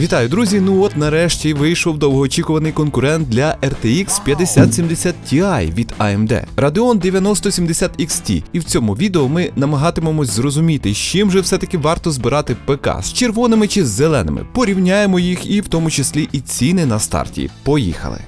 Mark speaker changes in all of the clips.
Speaker 1: Вітаю, друзі! Ну от нарешті вийшов довгоочікуваний конкурент для RTX 5070 Ti від AMD Radeon 9070 XT. І в цьому відео ми намагатимемось зрозуміти, з чим же все-таки варто збирати ПК з червоними чи з зеленими. Порівняємо їх і в тому числі і ціни на старті. Поїхали!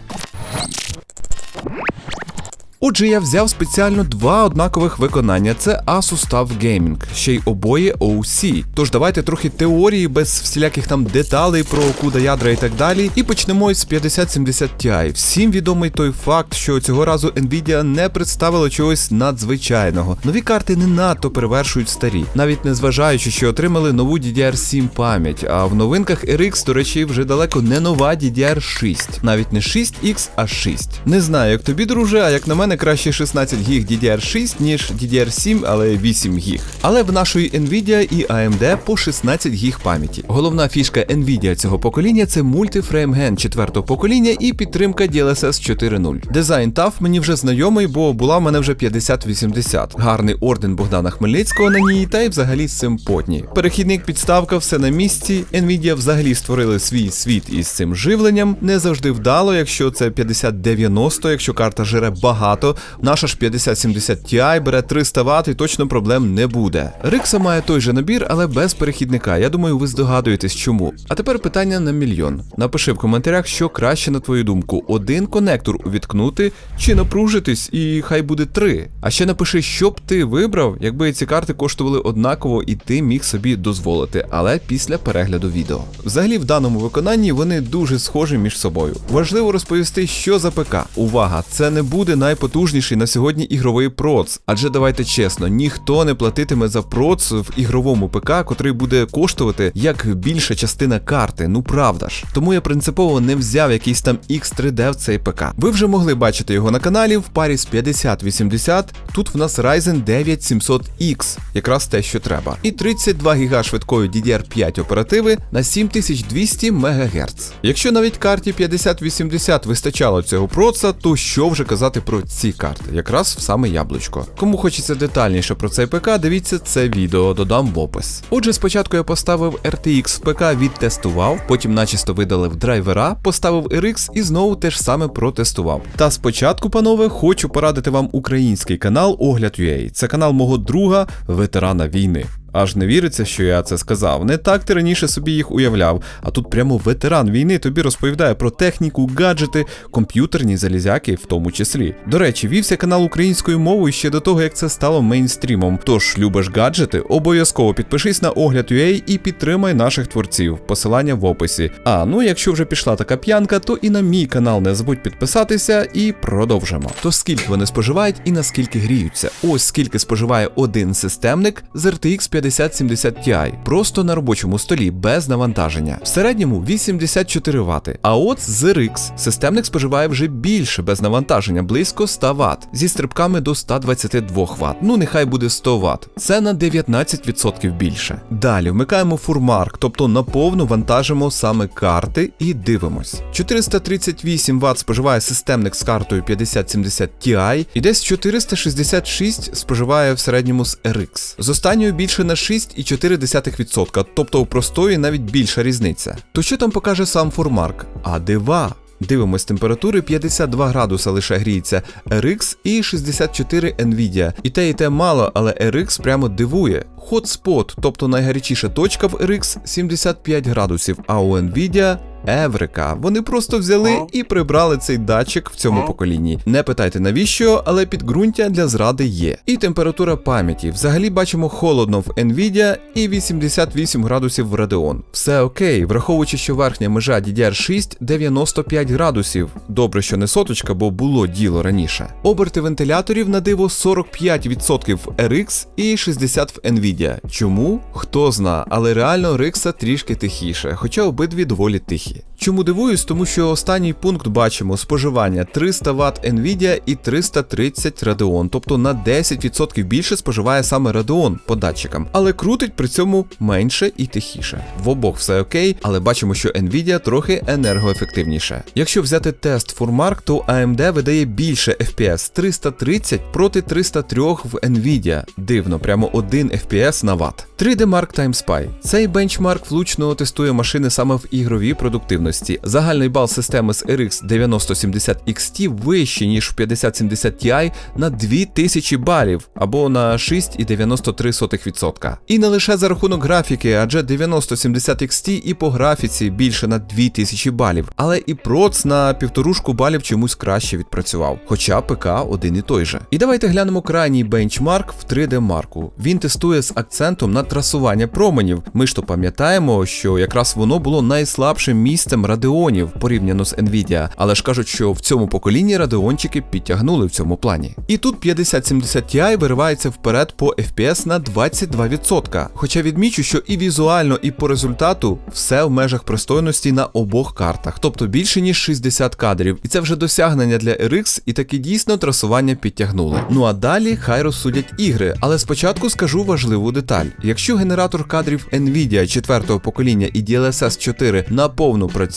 Speaker 1: Отже, я взяв спеціально два однакових виконання: це Asus TUF Gaming, ще й обоє OC. Тож давайте трохи теорії без всіляких там деталей про куда ядра і так далі. І почнемо із 5070 Ti. Всім відомий той факт, що цього разу Nvidia не представила чогось надзвичайного. Нові карти не надто перевершують старі, навіть не зважаючи, що отримали нову DDR7 пам'ять. А в новинках RX, до речі, вже далеко не нова DDR6, навіть не 6X, а 6. Не знаю, як тобі, друже, а як на мене краще 16 гіг DDR6, ніж DDR7, але 8 гіг. Але в нашої Nvidia і AMD по 16 гіг пам'яті. Головна фішка Nvidia цього покоління це мультифреймген четвертого покоління і підтримка DLSS 4.0. Дизайн TUF мені вже знайомий, бо була в мене вже 5080. Гарний орден Богдана Хмельницького на ній, та й взагалі симпотні. Перехідник підставка, все на місці. Nvidia взагалі створили свій світ із цим живленням. Не завжди вдало, якщо це 5090, якщо карта жире багато. Наша ж 5070 Ti бере 300 Вт і точно проблем не буде. Рикса має той же набір, але без перехідника. Я думаю, ви здогадуєтесь чому. А тепер питання на мільйон. Напиши в коментарях, що краще на твою думку: один конектор увіткнути чи напружитись, і хай буде три. А ще напиши, що б ти вибрав, якби ці карти коштували однаково, і ти міг собі дозволити, але після перегляду відео. Взагалі, в даному виконанні вони дуже схожі між собою. Важливо розповісти, що за ПК. Увага, це не буде найпотужніший на сьогодні ігровий проц. Адже давайте чесно, ніхто не платитиме за проц в ігровому ПК, котрий буде коштувати як більша частина карти. Ну правда ж. Тому я принципово не взяв якийсь там X3D в цей ПК. Ви вже могли бачити його на каналі в парі з 5080. Тут в нас Ryzen 9 700X, якраз те, що треба. І 32 ГБ швидкої DDR5 оперативи на 7200 МГц. Якщо навіть карті 5080 вистачало цього проца, то що вже казати про ці карти? Якраз в саме яблучко. Кому хочеться детальніше про цей ПК, дивіться це відео, додам в опис. Отже, спочатку я поставив RTX в ПК, відтестував, потім начисто видалив драйвера, поставив RX і знову те ж саме протестував. Та спочатку, панове, хочу порадити вам український канал Огляд.ua. Це канал мого друга, ветерана війни. Аж не віриться, що я це сказав. Не так ти раніше собі їх уявляв. А тут прямо ветеран війни тобі розповідає про техніку, гаджети, комп'ютерні залізяки в тому числі. До речі, вівся канал українською мовою ще до того, як це стало мейнстрімом. Тож любиш гаджети, обов'язково підпишись на огляд.ua і підтримай наших творців. Посилання в описі. А ну якщо вже пішла така п'янка, то і на мій канал не забудь підписатися і продовжимо. То скільки вони споживають і наскільки гріються? Ось скільки споживає один системник з RTX 5070 Ti, просто на робочому столі без навантаження. В середньому 84 Вт. А от з RX системник споживає вже більше без навантаження, близько 100 Вт, зі стрибками до 122 Вт. Ну нехай буде 100 Вт. Це на 19% більше. Далі вмикаємо фурмарк, тобто наповну вантажимо саме карти і дивимось. 438 Вт споживає системник з картою 5070 Ti, і десь 466 споживає в середньому з RX. З останньою більше на 6,4%, тобто у простої навіть більша різниця. То що там покаже сам Формарк? А дива! Дивимось температури 52 градуса лише гріється RX і 64 Nvidia. І те, і те мало, але RX прямо дивує. Hotspot, тобто найгарячіша точка в RX 75 градусів, а у Nvidia Еврика. Вони просто взяли і прибрали цей датчик в цьому поколінні. Не питайте навіщо, але підґрунтя для зради є. І температура пам'яті. Взагалі бачимо холодно в Nvidia і 88 градусів в Radeon. Все окей, враховуючи, що верхня межа DDR6 95 градусів. Добре, що не соточка, бо було діло раніше. Оберти вентиляторів на диво 45% в RX і 60 в Nvidia. Чому? Хто зна, але реально RX трішки тихіше, хоча обидві доволі тихі. Трохи. Чому дивуюсь, тому що останній пункт бачимо споживання 300 Вт Nvidia і 330 Radeon, тобто на 10% більше споживає саме Radeon по датчикам, але крутить при цьому менше і тихіше. В обох все окей, але бачимо, що Nvidia трохи енергоефективніше. Якщо взяти тест Furmark, то AMD видає більше FPS 330 проти 303 в Nvidia. Дивно, прямо 1 FPS на Вт. 3D Mark Time Spy. Цей бенчмарк влучно тестує машини саме в ігровій продуктивності. Загальний бал системи з RX 9070 XT вищий, ніж в 5070 Ti на 2000 балів або на 6,93%. І не лише за рахунок графіки, адже 9070 XT і по графіці більше на 2000 балів, але і проц на півторушку балів чомусь краще відпрацював, хоча ПК один і той же. І давайте глянемо крайній бенчмарк в 3D марку. Він тестує з акцентом на трасування променів. Ми ж то пам'ятаємо, що якраз воно було найслабшим місцем радіонів порівняно з Nvidia, але ж кажуть, що в цьому поколінні радіончики підтягнули в цьому плані. І тут 5070 Ti виривається вперед по FPS на 22%. Хоча відмічу, що і візуально, і по результату все в межах пристойності на обох картах, тобто більше ніж 60 кадрів. І це вже досягнення для RX, і таки дійсно трасування підтягнули. Ну а далі хай розсудять ігри, але спочатку скажу важливу деталь. Якщо генератор кадрів Nvidia 4 покоління і DLSS 4 наповну працює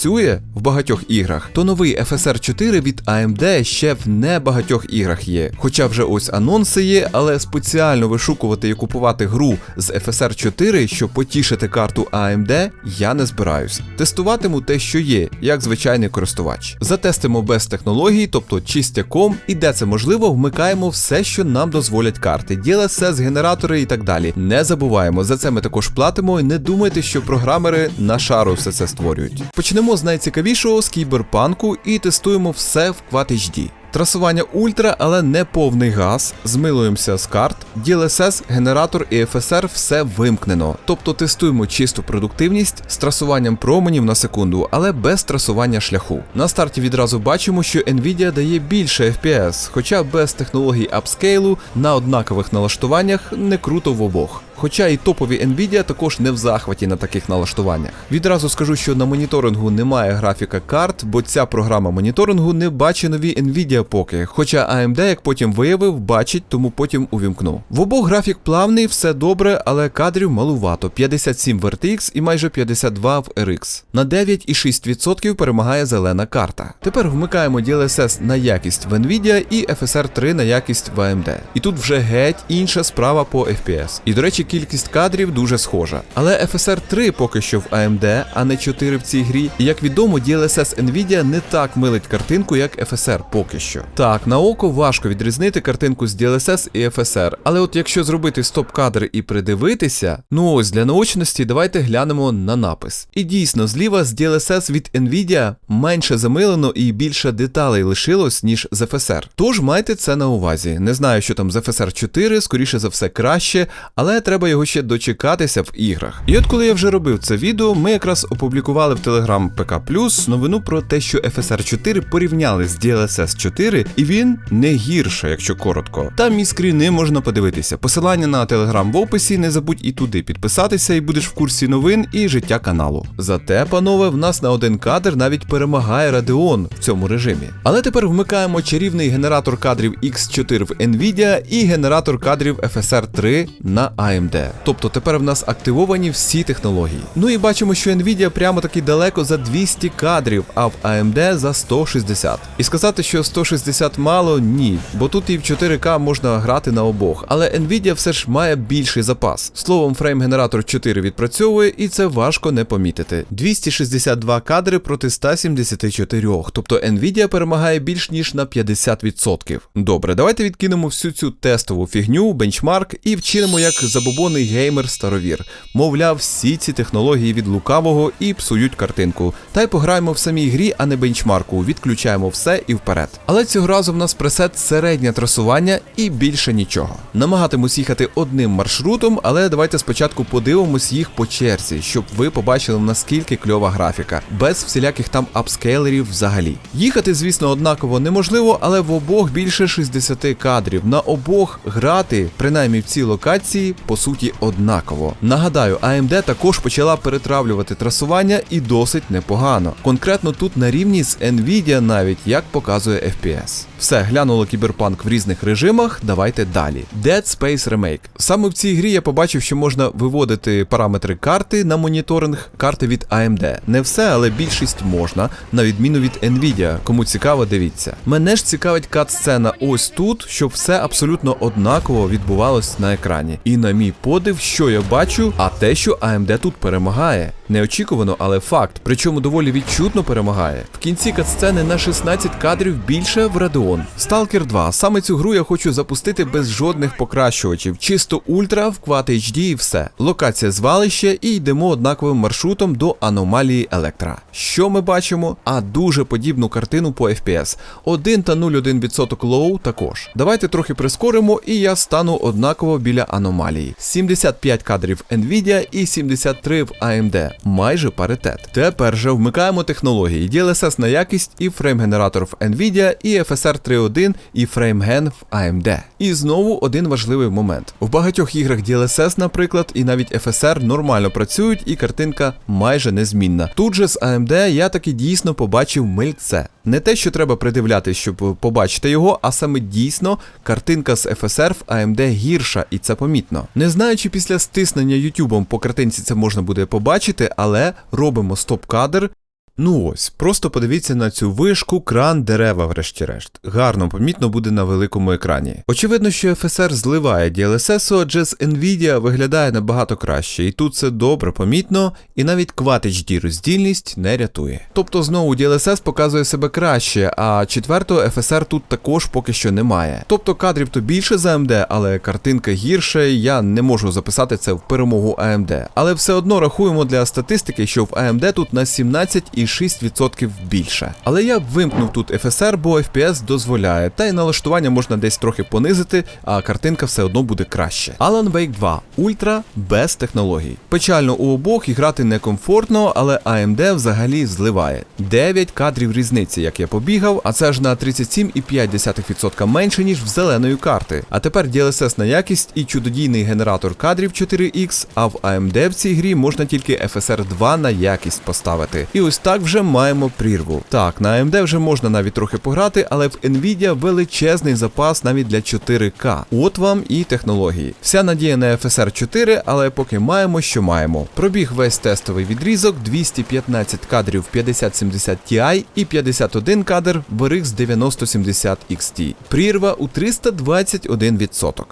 Speaker 1: в багатьох іграх, то новий FSR 4 від AMD ще в небагатьох іграх є. Хоча вже ось анонси є, але спеціально вишукувати і купувати гру з FSR 4, щоб потішити карту AMD, я не збираюсь. Тестуватиму те, що є, як звичайний користувач. Затестимо без технологій, тобто чистяком, і де це можливо, вмикаємо все, що нам дозволять карти, DLSS, генератори і так далі. Не забуваємо, за це ми також платимо, і не думайте, що програмери на шару все це створюють. Почнемо з найцікавішого з кіберпанку і тестуємо все в Quad HD. Трасування ультра, але не повний газ. Змилуємося з карт. DLSS, генератор і FSR все вимкнено. Тобто тестуємо чисту продуктивність з трасуванням променів на секунду, але без трасування шляху. На старті відразу бачимо, що Nvidia дає більше FPS, хоча без технологій апскейлу на однакових налаштуваннях не круто в обох. Хоча і топові Nvidia також не в захваті на таких налаштуваннях. Відразу скажу, що на моніторингу немає графіка карт, бо ця програма моніторингу не бачить нові Nvidia поки. Хоча AMD, як потім виявив, бачить, тому потім увімкну. В обох графік плавний, все добре, але кадрів малувато. 57 в RTX і майже 52 в RX. На 9,6% перемагає зелена карта. Тепер вмикаємо DLSS на якість в Nvidia і FSR 3 на якість в AMD. І тут вже геть інша справа по FPS. І до речі, кількість кадрів дуже схожа. Але FSR 3 поки що в AMD, а не 4 в цій грі. І як відомо, DLSS Nvidia не так милить картинку, як FSR поки що. Так, на око важко відрізнити картинку з DLSS і FSR, але от якщо зробити стоп-кадр і придивитися, ну ось для наочності давайте глянемо на напис. І дійсно, зліва з DLSS від Nvidia менше замилено і більше деталей лишилось, ніж з FSR. Тож майте це на увазі. Не знаю, що там з FSR 4, скоріше за все краще, але треба його ще дочекатися в іграх. І от коли я вже робив це відео, ми якраз опублікували в Telegram PK новину про те, що FSR 4 порівняли з DLSS 4, і він не гірше, якщо коротко. Там і скріни можна подивитися. Посилання на Telegram в описі, не забудь і туди підписатися, і будеш в курсі новин і життя каналу. Зате, панове, в нас на один кадр навіть перемагає Radeon в цьому режимі. Але тепер вмикаємо чарівний генератор кадрів X4 в Nvidia і генератор кадрів FSR 3 на AMD. Тобто тепер в нас активовані всі технології. Ну і бачимо, що Nvidia прямо таки далеко за 200 кадрів, а в AMD за 160. І сказати, що 160 мало, ні, бо тут і в 4К можна грати на обох. Але Nvidia все ж має більший запас. Словом, фрейм-генератор 4 відпрацьовує, і це важко не помітити. 262 кадри проти 174, тобто Nvidia перемагає більш ніж на 50%. Добре, давайте відкинемо всю цю тестову фігню, бенчмарк і вчинимо як забобонний геймер старовір. Мовляв, всі ці технології від лукавого і псують картинку. Та й пограємо в самій грі, а не бенчмарку. Відключаємо все і вперед. Але Але цього разу в нас пресет середнє трасування і більше нічого. Намагатимусь їхати одним маршрутом, але давайте спочатку подивимось їх по черзі, щоб ви побачили наскільки кльова графіка, без всіляких там апскейлерів взагалі. Їхати, звісно, однаково неможливо, але в обох більше 60 кадрів. На обох грати, принаймні в цій локації, по суті, однаково. Нагадаю, AMD також почала перетравлювати трасування і досить непогано. Конкретно тут на рівні з Nvidia навіть як показує FPS. Все, глянуло кіберпанк в різних режимах. Давайте далі. Dead Space Remake. Саме в цій грі я побачив, що можна виводити параметри карти на моніторинг, карти від AMD. Не все, але більшість можна, на відміну від Nvidia. Кому цікаво, дивіться. Мене ж цікавить кат-сцена ось тут, щоб все абсолютно однаково відбувалось на екрані. І на мій подив, що я бачу, а те, що AMD тут перемагає. Неочікувано, але факт. Причому доволі відчутно перемагає. В кінці катсцени на 16 кадрів більше в Radeon. Stalker 2. Саме цю гру я хочу запустити без жодних покращувачів. Чисто ультра, в Quad HD і все. Локація звалище і йдемо однаковим маршрутом до аномалії Електра. Що ми бачимо? А дуже подібну картину по FPS. 1 та 0,1% лоу також. Давайте трохи прискоримо, і я стану однаково біля аномалії. 75 кадрів Nvidia і 73 в AMD. Майже паритет. Тепер же вмикаємо технології DLSS на якість і фрейм-генератор в Nvidia, і FSR 3.1 і FrameGen в AMD. І знову один важливий момент. В багатьох іграх DLSS, наприклад, і навіть FSR нормально працюють, і картинка майже незмінна. Тут же з AMD я таки дійсно побачив мильце. Не те, що треба придивлятись, щоб побачити його, а саме дійсно картинка з FSR в AMD гірша, і це помітно. Не знаю, чи після стиснення YouTube по картинці це можна буде побачити, але робимо стоп-кадр. Ну ось, просто подивіться на цю вишку, кран, дерева, врешті-решт. Гарно, помітно буде на великому екрані. Очевидно, що FSR зливає DLSS, адже з Nvidia виглядає набагато краще, і тут це добре помітно, і навіть Quad HD роздільність не рятує. Тобто знову DLSS показує себе краще, а четвертого FSR тут також поки що немає. Тобто кадрів то більше за AMD, але картинка гірше, я не можу записати це в перемогу AMD. Але все одно рахуємо для статистики, що в AMD тут на 17 і 6% більше. Але я вимкнув тут FSR, бо FPS дозволяє, та й налаштування можна десь трохи понизити, а картинка все одно буде краще. Alan Wake 2 Ультра без технологій. Печально у обох і грати некомфортно, але AMD взагалі зливає. 9 кадрів різниці, як я побігав, а це ж на 37,5% менше, ніж в зеленої карти. А тепер DLSS на якість і чудодійний генератор кадрів 4X, а в AMD в цій грі можна тільки FSR 2 на якість поставити. І ось так вже маємо прірву. Так, на AMD вже можна навіть трохи пограти, але в Nvidia величезний запас навіть для 4К. От вам і технології. Вся надія на FSR 4, але поки маємо, що маємо. Пробіг весь тестовий відрізок, 215 кадрів 5070 Ti і 51 кадр в RX 9070 XT. Прірва у 321%.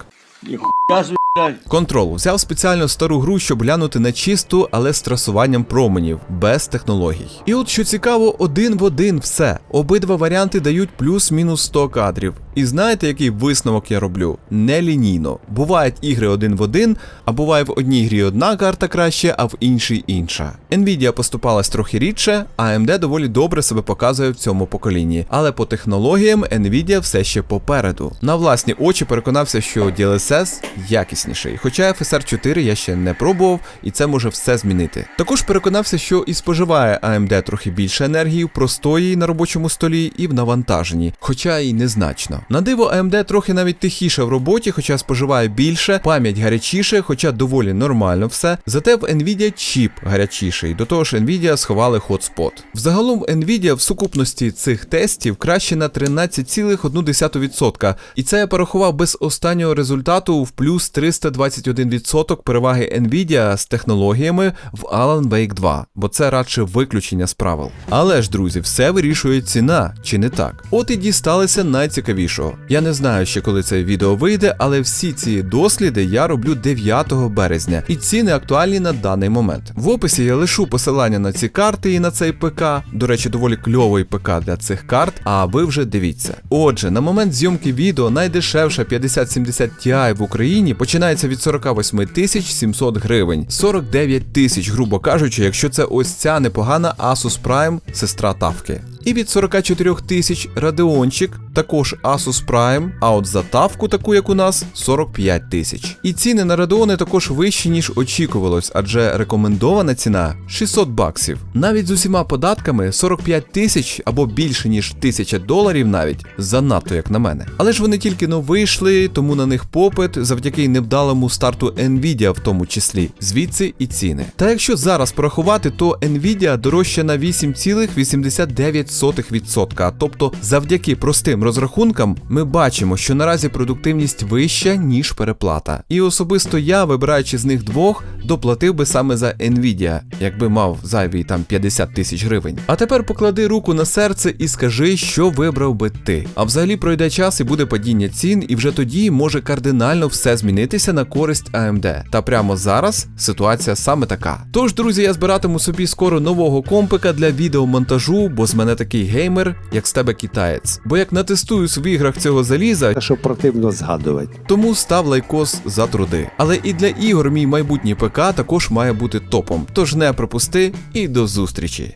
Speaker 2: Ніхуя.
Speaker 1: Контрол взяв спеціально стару гру, щоб глянути на чисту, але з трасуванням променів, без технологій. І от що цікаво, один в один все. Обидва варіанти дають плюс-мінус 100 кадрів. І знаєте, який висновок я роблю? Нелінійно. Бувають ігри один в один, а буває в одній грі одна карта краще, а в іншій інша. Nvidia поступалась трохи рідше, а AMD доволі добре себе показує в цьому поколінні. Але по технологіям Nvidia все ще попереду. На власні очі переконався, що DLSS якісніший. Хоча FSR 4 я ще не пробував, і це може все змінити. Також переконався, що і споживає AMD трохи більше енергії в простої на робочому столі і в навантаженні, хоча й незначно. На диво AMD трохи навіть тихіше в роботі, хоча споживає більше, пам'ять гарячіше, хоча доволі нормально все. Зате в Nvidia чіп гарячіший. До того ж, Nvidia сховали хотспот. Взагалом Nvidia в сукупності цих тестів краще на 13,1%. І це я порахував без останнього результату в плюс 321% переваги Nvidia з технологіями в Alan Wake 2, бо це радше виключення з правил. Але ж, друзі, все вирішує ціна, чи не так? От і дісталися найцікавішого. Я не знаю ще коли це відео вийде, але всі ці досліди я роблю 9 березня, і ціни актуальні на даний момент. В описі я лишу посилання на ці карти і на цей ПК. До речі, доволі кльовий ПК для цих карт, а ви вже дивіться. Отже, на момент зйомки відео найдешевша 5070 Ti в Україні починається від 48 тисяч 700 гривень, 49 тисяч, грубо кажучи, якщо це ось ця непогана Asus Prime, сестра Тавки. І від 44 тисяч Radeonчик, також Asus Prime, а от за тавку, таку як у нас, 45 тисяч. І ціни на Radeon також вищі, ніж очікувалось, адже рекомендована ціна 600 баксів. Навіть з усіма податками 45 тисяч або більше ніж 1000 доларів навіть занадто, як на мене. Але ж вони тільки но вийшли, тому на них попит завдяки невдалому старту Nvidia в тому числі. Звідси і ціни. Та якщо зараз порахувати, то Nvidia дорожча на 8,89%. Тобто, завдяки простим розрахункам, ми бачимо, що наразі продуктивність вища, ніж переплата. І особисто я, вибираючи з них двох, доплатив би саме за Nvidia, якби мав зайві там 50 тисяч гривень. А тепер поклади руку на серце і скажи, що вибрав би ти. А взагалі пройде час і буде падіння цін, і вже тоді може кардинально все змінитися на користь AMD. Та прямо зараз ситуація саме така. Тож, друзі, я збиратиму собі скоро нового компика для відеомонтажу, бо з мене такий геймер, як з тебе китаєць. Бо як натестую в іграх цього заліза,
Speaker 3: що противно згадувати.
Speaker 1: тому став лайкос за труди. Але і для ігор мій майбутній ПК також має бути топом. Тож не пропусти і до зустрічі.